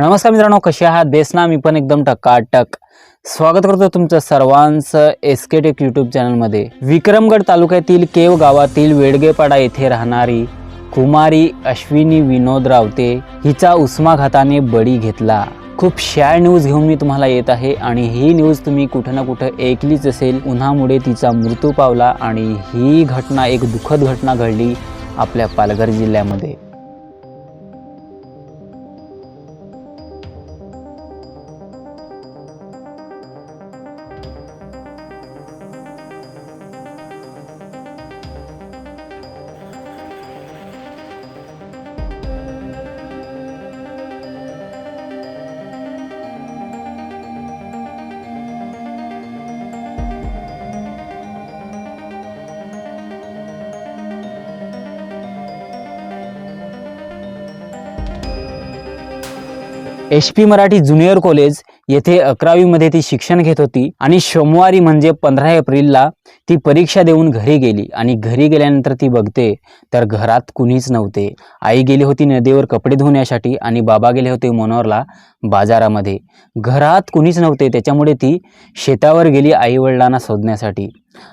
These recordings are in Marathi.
नमस्कार मित्रांनो कसे आहात? बेसना मी पण एकदम टकाटक. स्वागत करतो तुमचं सर्वांचं एस के टेक यूट्यूब चॅनलमध्ये विक्रमगड तालुक्यातील केव गावातील वेडगेपाडा येथे राहणारी कुमारी अश्विनी विनोद रावते हिचा उस्माघाताने बळी घेतला. खूप शॅड न्यूज घेऊन मी तुम्हाला येत आहे आणि ही न्यूज तुम्ही कुठं ना कुठं ऐकलीच असेल. उन्हामुळे तिचा मृत्यू पावला आणि ही घटना एक दुःखद घटना घडली आपल्या पालघर जिल्ह्यामध्ये. H P Marathi junior college येथे अकरावीमध्ये ती शिक्षण घेत होती आणि सोमवारी म्हणजे पंधरा एप्रिलला ती परीक्षा देऊन घरी गेली. आणि घरी गेल्यानंतर ती बघते तर घरात कुणीच नव्हते. आई गेली होती नदीवर कपडे धुण्यासाठी आणि बाबा गेले होते मनोहरला. बाजारामध्ये. घरात कुणीच नव्हते त्याच्यामुळे ती शेतावर गेली आईवडिलांना शोधण्यासाठी.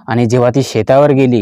आणि जेव्हा ती शेतावर गेली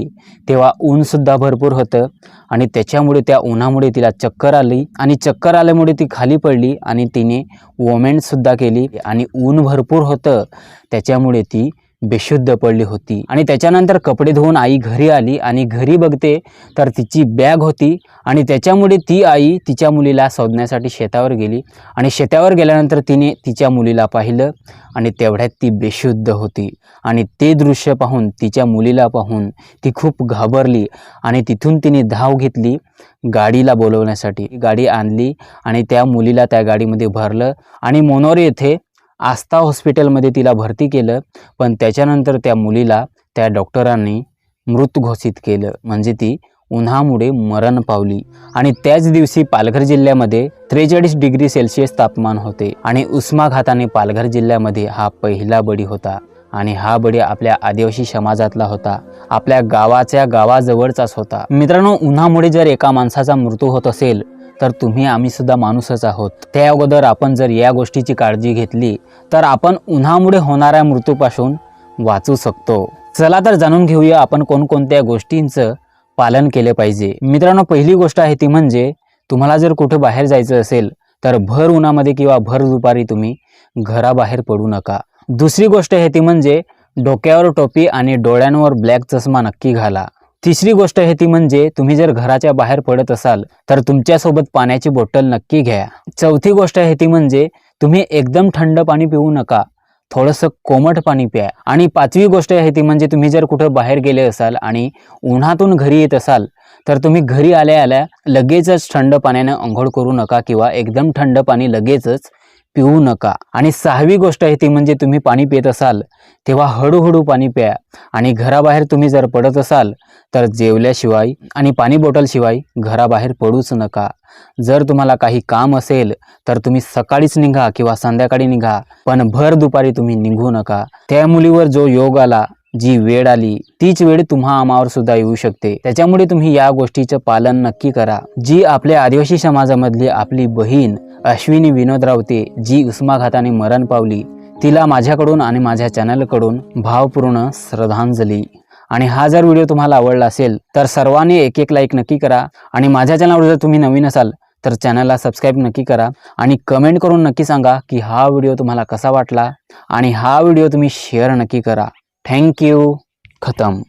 तेव्हा ऊनसुद्धा भरपूर होतं आणि त्याच्यामुळे त्या उन्हामुळे तिला चक्कर आली आणि चक्कर आल्यामुळे ती खाली पडली आणि तिने वोमेंटसुद्धा केली आणि ऊन भरपूर होतं. त्याच्यामुळे ती बेशुद्ध पडली होती. आणि त्याच्यानंतर कपडे धुवून आई घरी आली आणि घरी बघते तर तिची बॅग होती आणि त्याच्यामुळे ती आई तिच्या मुलीला शोधण्यासाठी शेतावर गेली. आणि शेतावर गेल्यानंतर तिने तिच्या मुलीला पाहिलं आणि तेवढ्यात ती बेशुद्ध होती. आणि ते दृश्य पाहून तिच्या मुलीला पाहून ती खूप घाबरली आणि तिथून तिने धाव घेतली गाडीला बोलवण्यासाठी. गाडी आणली आणि त्या मुलीला त्या गाडीमध्ये भरलं आणि मोनोर येथे आस्था हॉस्पिटलमध्ये तिला भरती केलं पण त्याच्यानंतर त्या मुलीला त्या डॉक्टरांनी मृत घोषित केलं. म्हणजे ती उन्हामुळे मरण पावली. आणि त्याच दिवशी पालघर जिल्ह्यामध्ये त्रेचाळीस डिग्री सेल्सिअस तापमान होते. आणि उष्माघाताने पालघर जिल्ह्यामध्ये हा पहिला बळी होता. आणि हा बळी आपल्या आदिवासी समाजातला होता. आपल्या गावाच्या गावाजवळचाच होता. मित्रांनो उन्हामुळे जर एका माणसाचा मृत्यू होत असेल तर तुम्ही आम्ही सुद्धा माणूसच आहोत. त्या अगोदर आपण जर या गोष्टीची काळजी घेतली तर आपण उन्हामुळे होणाऱ्या मृत्यूपासून वाचू शकतो. चला तर जाणून घेऊया आपण कोणकोणत्या गोष्टींचं पालन केले पाहिजे. मित्रांनो पहिली गोष्ट आहे ती म्हणजे तुम्हाला जर कुठं बाहेर जायचं असेल तर भर उन्हामध्ये किंवा भर दुपारी तुम्ही घराबाहेर पडू नका. दुसरी गोष्ट आहे ती म्हणजे डोक्यावर टोपी आणि डोळ्यांवर ब्लॅक चष्मा नक्की घाला. तिसरी गोष्ट आहे ती म्हणजे तुम्ही जर घराच्या बाहेर पडत असाल तर तुमच्यासोबत पाण्याची बॉटल नक्की घ्या. चौथी गोष्ट आहे ती म्हणजे तुम्ही एकदम थंड पाणी पिऊ नका. थोडंसं कोमट पाणी प्या. आणि पाचवी गोष्ट आहे ती म्हणजे तुम्ही जर कुठं बाहेर गेले असाल आणि उन्हातून घरी येत असाल तर तुम्ही घरी आल्या आल्या लगेचच थंड पाण्यानं आंघोळ करू नका किंवा एकदम थंड पाणी लगेचच पिऊ नका. आणि सहावी गोष्ट आहे ती म्हणजे तुम्ही पाणी पित असाल तेव्हा हळूहळू पाणी प्या. आणि घराबाहेर तुम्ही जर पडत असाल तर जेवल्याशिवाय आणि पाणी बॉटलशिवाय घराबाहेर पडूच नका. जर तुम्हाला काही काम असेल तर तुम्ही सकाळीच निघा किंवा संध्याकाळी निघा पण भर दुपारी तुम्ही निघू नका. त्या मुलीवर जो योग आला जी वेळ आली तीच वेळ तुम्हा आमावर सुद्धा येऊ शकते. त्याच्यामुळे तुम्ही या गोष्टीचं पालन नक्की करा. जी आपल्या आदिवासी समाजामधली आपली बहीण अश्विनी विनोद रावते जी उष्माघाताने मरण पावली. तिला माझ्याकडून आणि माझ्या चॅनलकडून भावपूर्ण श्रद्धांजली. आणि हा जर व्हिडिओ तुम्हाला आवडला असेल तर सर्वांनी एक एक लाईक नक्की करा. आणि माझ्या चॅनलवर जर तुम्ही नवीन असाल तर चॅनलला सबस्क्राईब नक्की करा. आणि कमेंट करून नक्की सांगा की हा व्हिडिओ तुम्हाला कसा वाटला. आणि हा व्हिडिओ तुम्ही शेअर नक्की करा. थँक्यू खतम.